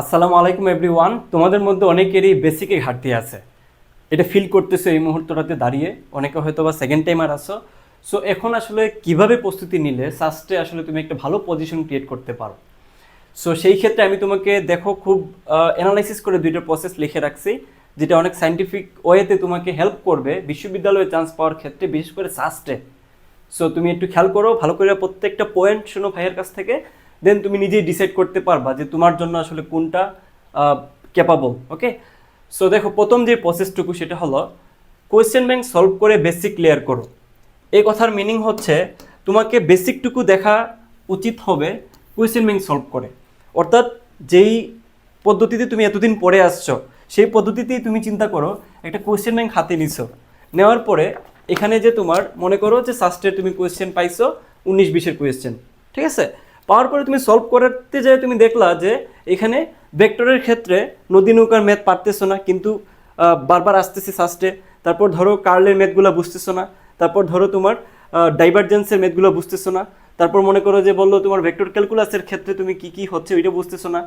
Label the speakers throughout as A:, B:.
A: আসসালামু আলাইকুম এভরিওয়ান। তোমাদের মধ্যে অনেকেরই বেসিকে ঘাটতি আছে। এটা ফিল করতেছো এই মুহূর্তটাতে দাঁড়িয়ে। অনেকে হয়তো বা সেকেন্ড টাইমার আসো সো এখন আসলে কীভাবে প্রস্তুতি নিলে সাস্টে আসলে তুমি একটা ভালো পজিশন ক্রিয়েট করতে পারো? সো সেই ক্ষেত্রে আমি তোমাকে দেখো খুব অ্যানালাইসিস করে দুইটা প্রসেস লিখে রাখছি, যেটা অনেক সাইন্টিফিক ওয়েতে তোমাকে হেল্প করবে। বিশ্ববিদ্যালয়ে চান্স পাওয়ার ক্ষেত্রে, বিশেষ করে সাস্টে সো তুমি একটু খেয়াল করো, ভালো করে প্রত্যেকটা পয়েন্ট শোনো ভাইয়ের কাছ থেকে। দেন তুমি নিজেই ডিসাইড করতে পারবা যে তোমার জন্য আসলে কোনটা ক্যাপাবল ওকে সো দেখো, প্রথম যে প্রসেসটুকু সেটা হলো কোয়েশ্চেন ব্যাংক সলভ করে বেসিক ক্লিয়ার করো। এই কথার মিনিং হচ্ছে, তোমাকে বেসিকটুকু দেখা উচিত হবে কোয়েশ্চেন ব্যাংক সলভ করে। অর্থাৎ যেই পদ্ধতিতে তুমি এতদিন পড়ে আসছো, সেই পদ্ধতিতেই তুমি চিন্তা করো, একটা কোয়েশ্চেন ব্যাংক হাতে নিছো। নেওয়ার পরে এখানে যে তোমার মনে করো যে সাস্টের তুমি কোয়েশ্চেন পাইছো উনিশ বিশের কোয়েশ্চেন ঠিক আছে? পাওয়ার পরে তুমি সলভ করতে যায় তুমি দেখলা যে এখানে ভেক্টরের ক্ষেত্রে নদী নৌকার ম্যাথ পারতেছো না, কিন্তু বারবার আসতেছে সাস্টে তারপর ধরো কার্লের ম্যাথগুলো বুঝতেছো না, তারপর ধরো তোমার ডাইভারজেন্সের ম্যাথগুলো বুঝতেছো না, তারপর মনে করো যে বলল তোমার ভেক্টর ক্যালকুলাসের ক্ষেত্রে তুমি কি কি হচ্ছে ওইটা বুঝতেছো না।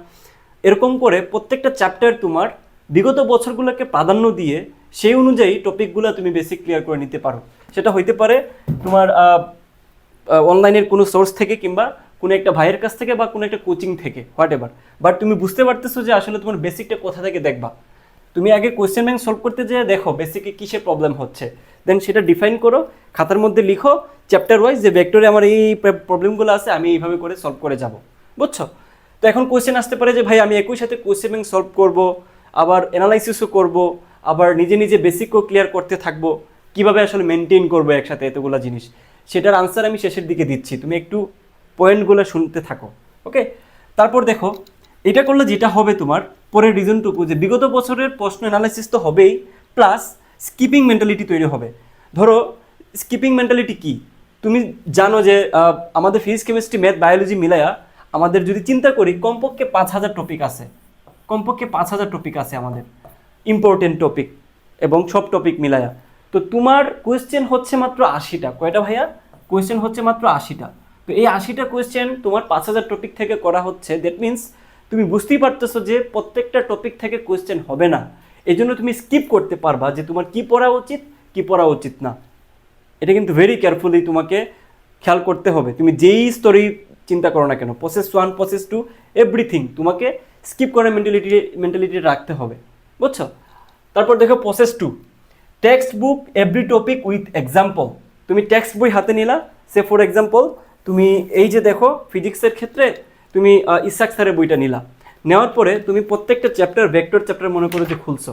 A: এরকম করে প্রত্যেকটা চ্যাপ্টার তোমার বিগত বছরগুলোকে প্রাধান্য দিয়ে সেই অনুযায়ী টপিকগুলো তুমি বেসিক ক্লিয়ার করে নিতে পারো। সেটা হইতে পারে তোমার অনলাইনের কোনো সোর্স থেকে কিংবা কোনো একটা ভাইয়ের কাছ থেকে বা কোনো একটা কোচিং থেকে হোয়াট এভার বাট তুমি বুঝতে পারতেছো যে আসলে তোমার বেসিকটা কোথা থেকে দেখবা। তুমি আগে কোয়েশ্চেন ব্যাংক সলভ করতে যেয়ে দেখো বেসিকে কিসে প্রবলেম হচ্ছে। দেন সেটা ডিফাইন করো, খাতার মধ্যে লিখো চ্যাপ্টার ওয়াইজ যে ভেক্টরে আমার এই প্রবলেমগুলো আছে, আমি এইভাবে করে সলভ করে যাব। বুঝছ? তো এখন কোয়েশ্চেন আসতে পারে যে, ভাই, আমি একই সাথে কোয়েশ্চেন ব্যাংক সলভ করব, আবার অ্যানালাইসিসও করব, আবার নিজে নিজে বেসিকও ক্লিয়ার করতে থাকব, কীভাবে আসলে মেনটেন করব একসাথে এতগুলো জিনিস? সেটার আনসার আমি শেষের দিকে দিচ্ছি। তুমি একটু পয়েন্টগুলো শুনতে থাকো ওকে তারপর দেখো, এটা করলে যেটা হবে তোমার, পরের রিজনটুকু, যে বিগত বছরের প্রশ্ন অ্যানালাইসিস তো হবেই প্লাস স্কিপিং মেন্টালিটি তৈরি হবে। ধরো স্কিপিং মেন্টালিটি কি? তুমি জানো যে আমাদের ফিজিক্স কেমিস্ট্রি ম্যাথ বায়োলজি মিলায়া আমাদের যদি চিন্তা করি, কমপক্ষে পাঁচ হাজার টপিক আছে। কমপক্ষে পাঁচ হাজার টপিক আছে আমাদের ইম্পর্টেন্ট টপিক এবং সব টপিক মিলায়া। তো তোমার কোয়েশ্চেন হচ্ছে মাত্র আশিটা। কয়টা ভাইয়া? কোয়েশ্চেন হচ্ছে মাত্র আশিটা। তো এই আশিটা কোয়েশ্চেন তোমার পাঁচ হাজার টপিক থেকে করা হচ্ছে। দ্যাট মিন্স তুমি বুঝতেই পারতেছো যে প্রত্যেকটা টপিক থেকে কোয়েশ্চেন হবে না। এই জন্য তুমি স্কিপ করতে পারবা যে তোমার কি পড়া উচিত, কি পড়া উচিত না। এটা কিন্তু ভেরি কেয়ারফুলি তোমাকে খেয়াল করতে হবে। তুমি যেই স্তরেই চিন্তা করো না কেন process one process two everything তোমাকে স্কিপ করে মেন্টালিটি মেন্টালিটি রাখতে হবে। বুঝছ? তারপর দেখো process two text book every topic with example তুমি টেক্সট বই হাতে নিলা সে ফর এক্সাম্পল তুমি এই যে দেখো ফিজিক্সের ক্ষেত্রে তুমি ইসাক স্যারের বইটা নিলা। নেওয়ার পরে তুমি প্রত্যেকটা চ্যাপ্টার ভেক্টর চ্যাপ্টার মনে করো যে খুলছো।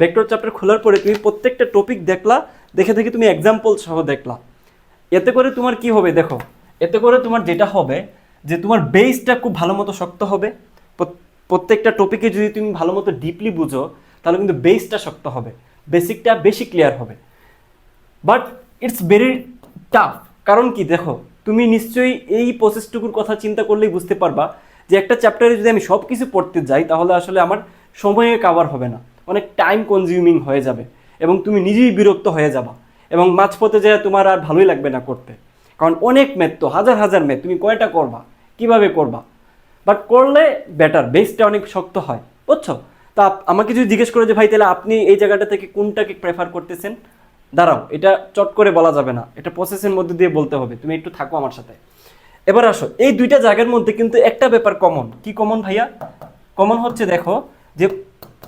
A: ভেক্টর চ্যাপ্টার খোলার পরে তুমি প্রত্যেকটা টপিক দেখলা, দেখে দেখে তুমি এক্সাম্পল সহ দেখলা। এতে করে তোমার কি হবে দেখো, এতে করে তোমার যেটা হবে যে তোমার বেসটা খুব ভালো মতো শক্ত হবে। প্রত্যেকটা টপিকে যদি তুমি ভালো মতো ডিপলি বুঝো, তাহলে কিন্তু বেসটা শক্ত হবে। বেসিকটা বেশি ক্লিয়ার হবে। বাট ইটস ভেরি টাফ কারণ কি দেখো তুমি নিশ্চয়ই এই প্রসেসটুকুর কথা চিন্তা করলেই বুঝতে পারবা যে একটা চ্যাপ্টারে যদি আমি সব কিছু পড়তে যাই, তাহলে আসলে আমার সময়ে কাভার হবে না। অনেক টাইম কনজিউমিং হয়ে যাবে এবং তুমি নিজেই বিরক্ত হয়ে যাবা এবং মাঝপথে যায় তোমার আর ভালোই লাগবে না করতে। কারণ অনেক ম্যাথ তো, হাজার হাজার ম্যাথ তুমি কয়টা করবা? কীভাবে করবা? বাট করলে বেটার বেসটা অনেক শক্ত হয়, বুঝছ? তা আমাকে যদি জিজ্ঞেস করে যে, ভাই, তাহলে আপনি এই জায়গাটা থেকে কোনটাকে প্রেফার করতেছেন? দাঁড়াও, এটা চট করে বলা যাবে না। এটা প্রসেসের মধ্যে দিয়ে বলতে হবে। তুমি একটু থাকো আমার সাথে। এবার আসো, এই দুইটা জায়গার মধ্যে কিন্তু একটা ব্যাপার কমন কি কমন ভাইয়া? কমন হচ্ছে দেখো যে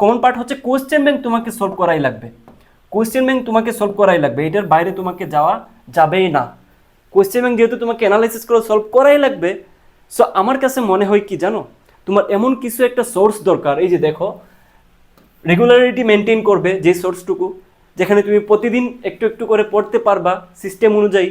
A: কমন পার্ট হচ্ছে কোয়েশ্চেন ব্যাংক তোমাকে সলভ করাই লাগবে। কোয়েশ্চেন ব্যাংক তোমাকে সলভ করাই লাগবে। এটার বাইরে তোমাকে যাওয়া যাবেই না। কোয়েশ্চেন ব্যাংক যেহেতু তোমাকে অ্যানালাইসিস করে সলভ করাই লাগবে সো আমার কাছে মনে হয় কি জানো? তোমার এমন কিছু একটা সোর্স দরকার। এই যে দেখো রেগুলারিটি মেনটেন করবে যে সোর্সটুকু যেখানে তুমি প্রতিদিন একটু একটু করে পড়তে পারবা সিস্টেম অনুযায়ী।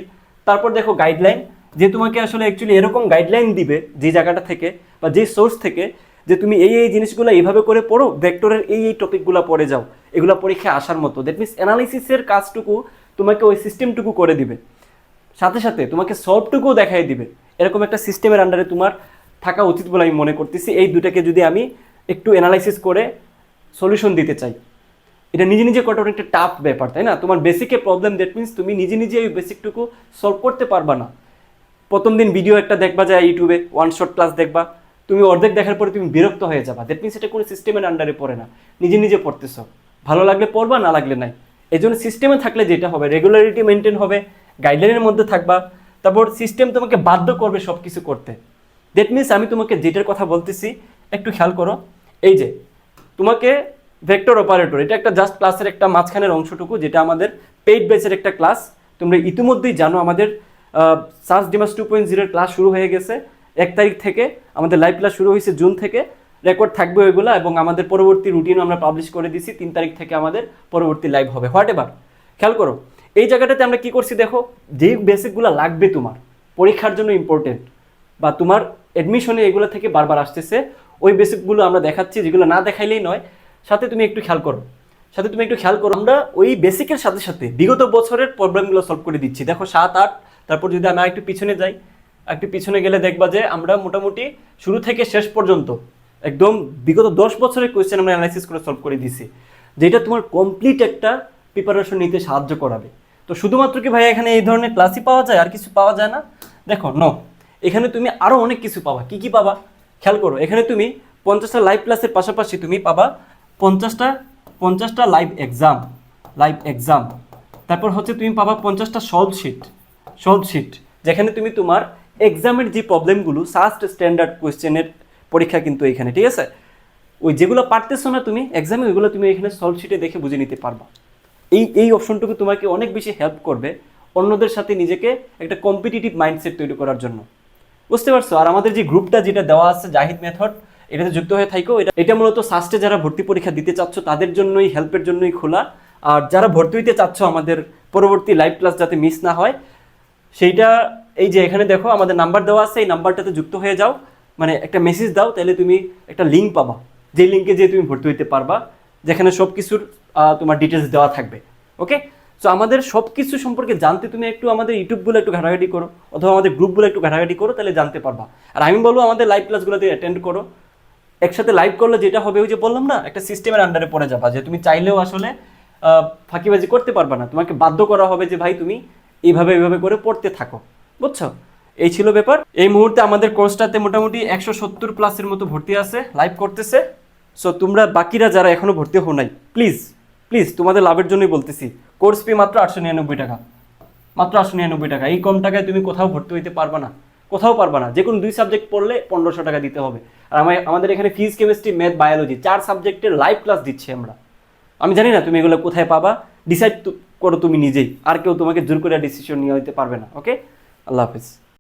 A: তারপর দেখো গাইডলাইন যে তোমাকে আসলে অ্যাকচুয়ালি এরকম গাইডলাইন দিবে যে জায়গাটা থেকে বা যে সোর্স থেকে যে তুমি এই এই জিনিসগুলো এইভাবে করে পড়ো ভেক্টরের এই এই টপিকগুলো পড়ে যাও। এগুলো পরীক্ষায় আসার মতো। দ্যাট মিনস অ্যানালিসিসের কাজটুকু তোমাকে ওই সিস্টেমটুকু করে দিবে। সাথে সাথে তোমাকে সবটুকুও দেখাই দিবে। এরকম একটা সিস্টেমের আন্ডারে তোমার থাকা উচিত বলে আমি মনে করতেছি। এই দুটাকে যদি আমি একটু অ্যানালাইসিস করে সলিউশন দিতে চাই। এটা নিজে নিজে করাটা অনেকটা টাফ ব্যাপার, তাই না? তোমার বেসিকে প্রবলেম দ্যাট মিনস তুমি নিজে নিজে ওই বেসিকটুকু সলভ করতে পারবা না। প্রথম দিন ভিডিও একটা দেখবা যায় ইউটিউবে ওয়ান শট ক্লাস দেখবা, তুমি অর্ধেক দেখার পরে তুমি বিরক্ত হয়ে যাবা। দ্যাট মিনস এটা কোনো সিস্টেমের আন্ডারে পড়ে না। নিজে নিজে পড়তেছো। ভালো লাগলে পড়বা, না লাগলে নাই। এই জন্য সিস্টেমে থাকলে যেটা হবে রেগুলারিটি মেনটেন হবে গাইডলাইনের মধ্যে থাকবা, তারপর সিস্টেম তোমাকে বাধ্য করবে সব কিছু করতে। দ্যাট মিনস আমি তোমাকে যেটার কথা বলতেছি, একটু খেয়াল করো। এই যে, তোমাকে ভেক্টর অপারেটর এটা একটা জাস্ট ক্লাসের একটা মাঝখানের অংশটুকু, যেটা আমাদের পেইড বেসের একটা ক্লাস তোমরা ইতিমধ্যেই জানো আমাদের সার্চ ডিমাস টু পয়েন্ট জিরোর ক্লাস শুরু হয়ে গেছে এক তারিখ থেকে। আমাদের লাইভ ক্লাস শুরু হয়েছে জুন থেকে। রেকর্ড থাকবে ওইগুলো এবং আমাদের পরবর্তী রুটিনও আমরা পাবলিশ করে দিছি। তিন তারিখ থেকে আমাদের পরবর্তী লাইভ হবে। হোয়াট এভার খেয়াল করো, এই জায়গাটাতে আমরা কি করছি দেখো, যেই বেসিকগুলো লাগবে তোমার, পরীক্ষার জন্য ইম্পর্টেন্ট বা তোমার অ্যাডমিশনে এগুলো থেকে বারবার আসতেছে, ওই বেসিকগুলো আমরা দেখাচ্ছি, যেগুলো না দেখাইলেই নয় সাথে তুমি একটু খেয়াল করো। সাথে তুমি একটু খেয়াল করো, আমরা ওই বেসিকের সাথে সাথে বিগত বছরের প্রবলেমগুলো সলভ করে দিচ্ছি। দেখো সাত, আট, তারপর যদি আমি একটু পিছনে যাই, একটু পিছনে গেলে দেখবা যে আমরা মোটামুটি শুরু থেকে শেষ পর্যন্ত একদম বিগত দশ বছরের কোয়েশ্চেন আমরা অ্যানালাইসিস করে সলভ করে দিছি যেটা তোমার কমপ্লিট একটা প্রিপারেশন নিতে সাহায্য করাবে। তো শুধুমাত্র কি ভাই এখানে এই ধরনের ক্লাসই পাওয়া যায়, আর কিছু পাওয়া যায় না? দেখো ন এখানে তুমি আরও অনেক কিছু পাবা। কি কি পাবা? খেয়াল করো, এখানে তুমি পঞ্চাশটা লাইভ ক্লাসের পাশাপাশি তুমি পাবা পঞ্চাশটা পঞ্চাশটা লাইভ এক্সাম লাইভ এক্সাম তারপর হচ্ছে তুমি পাবা পঞ্চাশটা সলভ শিট সলভ শিট যেখানে তুমি তোমার এক্সামের যে প্রবলেমগুলো সাস্ট স্ট্যান্ডার্ড কোয়েশ্চেনের পরীক্ষা কিন্তু এখানে, ঠিক আছে? ওই যেগুলো পারতেছো না তুমি এক্সামে ওইগুলো তুমি এখানে সলভ শিটে দেখে বুঝে নিতে পারবা। এই এই অপশনটুকু তোমাকে অনেক বেশি হেল্প করবে অন্যদের সাথে নিজেকে একটা কম্পিটিটিভ মাইন্ডসেট তৈরি করার জন্য। বুঝতে পারছ? আর আমাদের যে গ্রুপটা যেটা দেওয়া আছে জাহিদ মেথড এটাতে যুক্ত হয়ে থাকো এটা এটা মূলত সাস্টে যারা ভর্তি পরীক্ষা দিতে চাচ্ছ, তাদের জন্যই, হেল্পের জন্যই খোলা। আর যারা ভর্তি হইতে চাচ্ছ, আমাদের পরবর্তী লাইভ ক্লাস যাতে মিস না হয়, সেইটা এই যে এখানে দেখো, আমাদের নাম্বার দেওয়া আছে, এই নাম্বারটাতে যুক্ত হয়ে যাও। মানে একটা মেসেজ দাও, তাহলে তুমি একটা লিঙ্ক পাবা। যে লিঙ্কে যেয়ে তুমি ভর্তি হইতে পারবা, যেখানে সব কিছুর তোমার ডিটেলস দেওয়া থাকবে। ওকে সো আমাদের সব কিছু সম্পর্কে জানতে তুমি একটু আমাদের ইউটিউবগুলো একটু ঘাটাঘাটি করো, অথবা আমাদের গ্রুপগুলো একটু ঘাটাঘাটি করো, তাহলে জানতে পারবা। আর আমি বলব, আমাদের লাইভ ক্লাসগুলোতে অ্যাটেন্ড করো। একসাথে লাইভ করলে যেটা হবে, ওই যে বললাম না, একটা সিস্টেমের আন্ডারে পড়ে যাবা যে তুমি চাইলেও আসলে ফাঁকিবাজি করতে পারবা না। তোমাকে বাধ্য করা হবে যে, ভাই, তুমি এইভাবে এইভাবে করে পড়তে থাকো। বুঝছ? এই ছিল ব্যাপার। এই মুহূর্তে আমাদের কোর্সটাতে মোটামুটি একশো সত্তর প্লাসের মতো ভর্তি আছে লাইভ করতেছে। সো তোমরা বাকিরা যারা এখনও ভর্তি হো নাই প্লিজ প্লিজ তোমাদের লাভের জন্যই বলতেছি কোর্স ফি মাত্র আটশো নিরানব্বই টাকা। মাত্র আটশো নিরানব্বই টাকা। এই কম টাকায় তুমি কোথাও ভর্তি হইতে পারবা না। কোথাও পারবে না। যে কোনো দুই সাবজেক্ট পড়লে পনেরোশো টাকা দিতে হবে। আর আমাদের এখানে ফিজিক্স কেমিস্ট্রি ম্যাথ বায়োলজি চার সাবজেক্টের লাইভ ক্লাস দিচ্ছি আমরা। আমি জানি না তুমি এগুলো কোথায় পাবা। ডিসাইড করো তুমি নিজেই। আর কেউ তোমাকে জোর করে ডিসিশন নিয়ে হইতে পারবে না ওকে আল্লাহ হাফিজ।